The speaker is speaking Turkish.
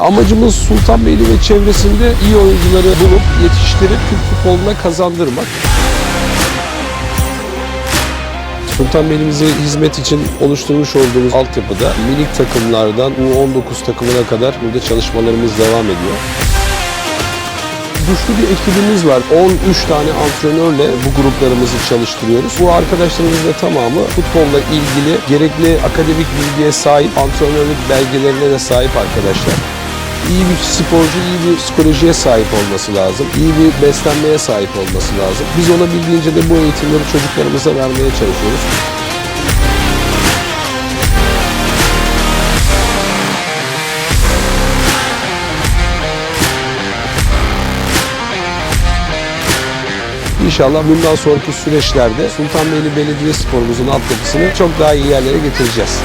Amacımız Sultanbeyli ve çevresinde iyi oyuncuları bulup yetiştirip Türk futboluna kazandırmak. Sultanbeyli'mize hizmet için oluşturmuş olduğumuz altyapıda minik takımlardan U19 takımına kadar burada çalışmalarımız devam ediyor. Güçlü bir ekibimiz var. 13 tane antrenörle bu gruplarımızı çalıştırıyoruz. Bu arkadaşlarımızın da tamamı futbolla ilgili gerekli akademik bilgiye sahip, antrenörlük belgelerine de sahip arkadaşlar. İyi bir sporcu, iyi bir psikolojiye sahip olması lazım. İyi bir beslenmeye sahip olması lazım. Biz olabildiğince de bu eğitimleri çocuklarımıza vermeye çalışıyoruz. İnşallah bundan sonraki süreçlerde Sultanbeyli Belediye Sporumuzun altyapısını çok daha iyi yerlere getireceğiz.